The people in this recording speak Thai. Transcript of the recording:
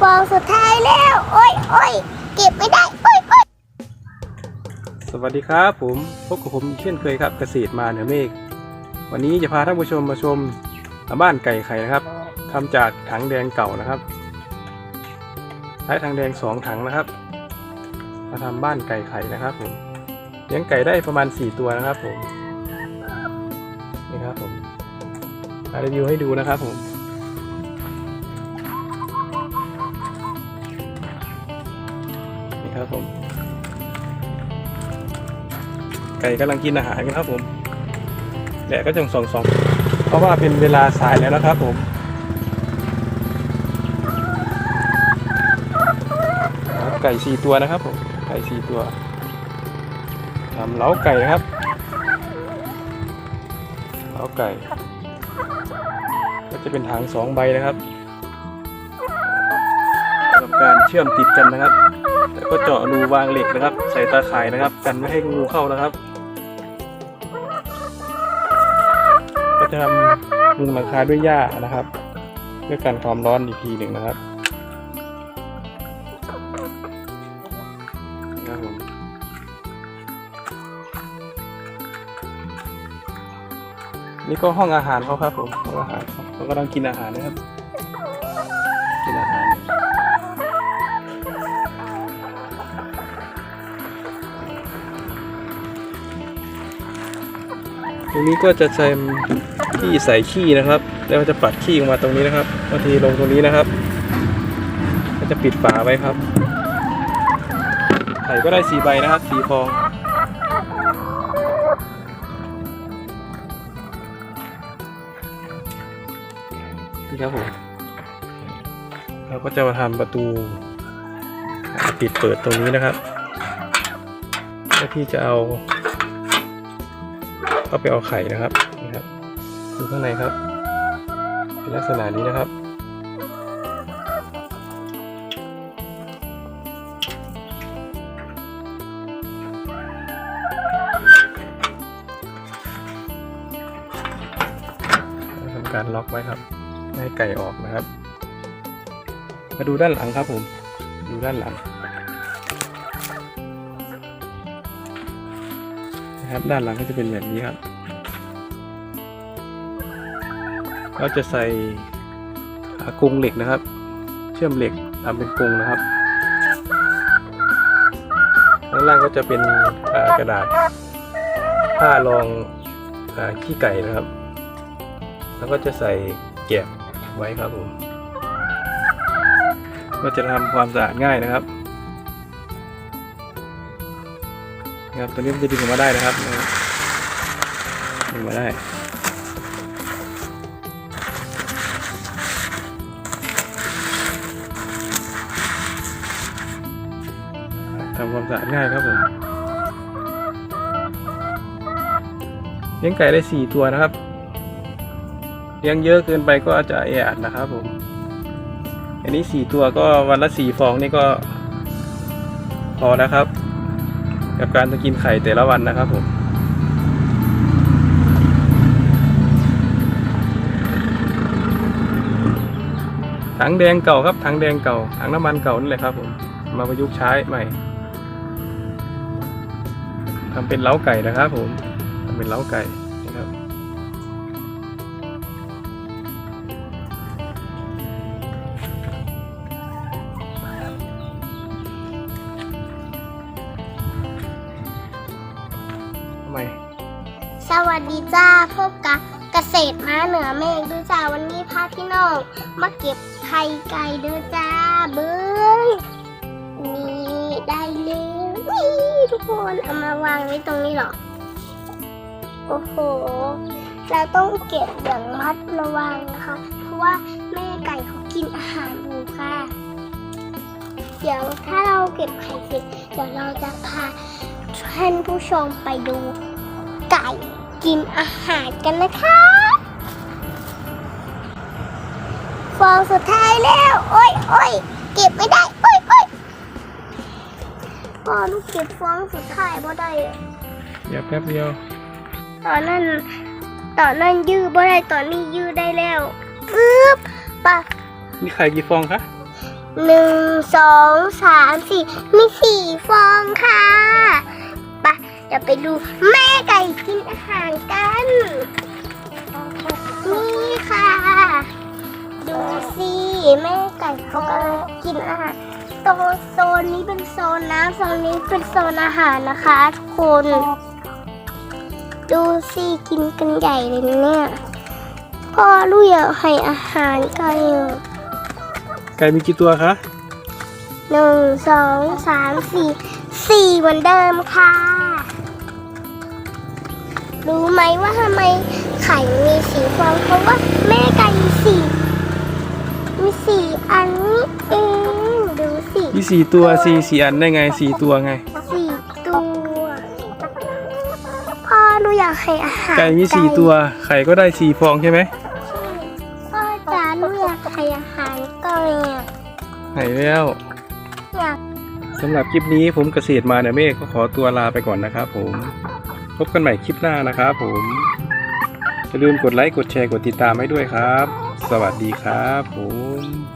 ฟองสุดท้ายแล้ว โอ้ยโอ้ยเก็บไม่ได้ โอ้ยโอ้ยสวัสดีครับผมพบกับผมเช่นเคยครับเกษตรมาเหนือเมฆวันนี้จะพาท่านผู้ชมมาชมบ้านไก่ไข่นะครับทำจากถังแดงเก่านะครับใช้ถังแดงสองถังนะครับ มาทำบ้านไก่ไข่นะครับผมเลี้ยงไก่ได้ประมาณ4ตัวนะครับผมนี่ครับผมมารีวิวให้ดูนะครับผม ไก่กำลังกินอาหารกันครับผมแดดก็จังสองสองเพราะว่าเป็นเวลาสายแล้วนะครับผมไก่สี่ตัวนะครับผมไก่สี่ตัวทำเล้าไก่นะครับเล้าไก่ ก็จะเป็นถังสองใบนะครับสำหรับการเชื่อมติดกันนะครับ แล้วก็เจาะรูวางเหล็กนะครับ ใส่ตาข่ายนะครับ กันไม่ให้งูเข้านะครับ ก็จะทำมุงหลังคาด้วยหญ้านะครับเพื่อกันความร้อนอีกทีหนึ่งนะครับนะครับผมนี่ก็ห้องอาหารเขาครับผมห้องอาหารเขาเขากำลังกินอาหารนะครับ กินอาหาร รงนี้ก็จะใช้ที่ใส่ขี้นะครับ แล้วก็จะปัดขี้ออกมาตรงนี้นะครับบางทีลงตรงนี้นะครับ ก็จะปิดฝาไว้ครับไข่ก็ได้สีใบนะครับสีฟองนี่ครับผมเราก็จะมาทำประตูปิดเปิดตรงนี้นะครับเพื่อที่จะเอา ก็ไปเอาไข่นะครับนี่ครับดูข้างในครับ เป็นลักษณะนี้นะครับทำการล็อกไว้ครับไม่ให้ไก่ออกนะครับ มาดูด้านหลังครับผม ดูด้านหลัง นะครับ ด้านหลังก็จะเป็นแบบนี้ครับ เราจะใส่ขากรงเหล็กนะครับ เชื่อมเหล็กทำเป็นกรงนะครับข้างล่างก็จะเป็นกระดาษผ้ารองอขี้ไก่นะครับ แล้วก็จะใส่แกะไว้ครับผม ก็จะทำความสะอาดง่ายนะครับ นะครับตัวนี้มันจะดึงออกมาได้นะครับดึงมาได้ทำความสะอาดง่ายครับผมเลี้ยงไก่ได้สี่ตัวนะครับ เลี้ยงเยอะเกินไปก็อาจจะแออัดนะครับผม อันนี้สี่ตัวก็วันละสี่ฟองนี่ก็พอแล้วครับ กับการกินไข่แต่ละวันนะครับผมถังแดงเก่าครับถังแดงเก่าถังน้ำมันเก่านี่แหละครับผมมาประยุกต์ใช้ใหม่ทำเป็นเล้าไก่นะครับผมทำเป็นเล้าไก่ ไม สวัสดีจ้าพบกับเกษตรมาเหนือเมฆด้วยจ้าวันนี้พาพี่น้องมาเก็บไข่ไก่ด้วยจ้าเบิ้งนี่ได้แล้วนี่ทุกคนเอามาวางไว้ตรงนี้หรอโอ้โหเราต้องเก็บอย่างมัดระวังนะคะ เพราะว่าแม่ไก่เขากินอาหารอยู่ค่ะ เดี๋ยวถ้าเราเก็บไข่เสร็จเดี๋ยวเราจะพา ท่านผู้ชมไปดูไก่กินอาหารกันนะคะฟองสุดท้ายแล้ว โอ้ยโอ้ยเก็บไม่ได้ โอ้ยโอ้ยพอลูกเก็บฟองสุดท้ายบ่ได้อะเดี๋ยวแป๊บเดียว ตอนนั้น ตอนนั้นยื้อบ่ได้ ตอนนี้ยื้อได้แล้วปึ๊บปะมีไข่กี่ฟองคะหนึ่งสองสามสี่มีสี่ฟองค่ะไปะ เดี๋ยวไปดูแม่ไก่กินอาหารกัน นี่ค่ะ ดูสิแม่ไก่เขากำลังกินอาหารตรงโซนนี้เป็นโซนน้ำโซนนี้เป็นโซนอาหารนะคะทุกคน ดูสิกินกันใหญ่เลยเนี่ยพ่อลูกอยากให้อาหารไก่อะไก่มีกี่ตัวคะหนึ่งสองสามสี่สี่เหมือนเดิมค่ะ รู้ไหมว่าทำไมไข่มีสีฟองเพราะว่าแม่ไก่มีสี่มีสี่อันนี้เองดูสิมีสี่ตัวสี่สี่อันได้ไงสี่ตัวไง สี่ตัวพ่อหนูอยากให้อาหารไก่มีสี่ตัว ไข่ก็ได้สี่ฟองใช่ไหมพ่อจ๋าหนูอยากให้อาหารไก่อะไหนแล้วอยาก สำหรับคลิปนี้ผมเกษตรมาเนยเมฆก็ขอตัวลาไปก่อนนะครับผม พบกันใหม่คลิปหน้านะครับผมอย่าลืมกดไลค์กดแชร์กดติดตามให้ด้วยครับ สวัสดีครับผม